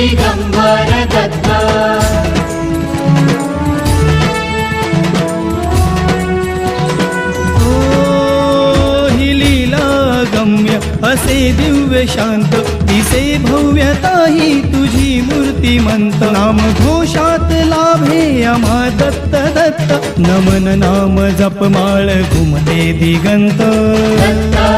दिगंबर दत्त ओ हि लीला गम्य असे दिव्य शांत दिसे भव्यता ही तुझी मूर्तिमंत. नाम घोषात लाभे आम्हा दत्त दत्त नमन नाम जपमाळ घुमते दिगंत.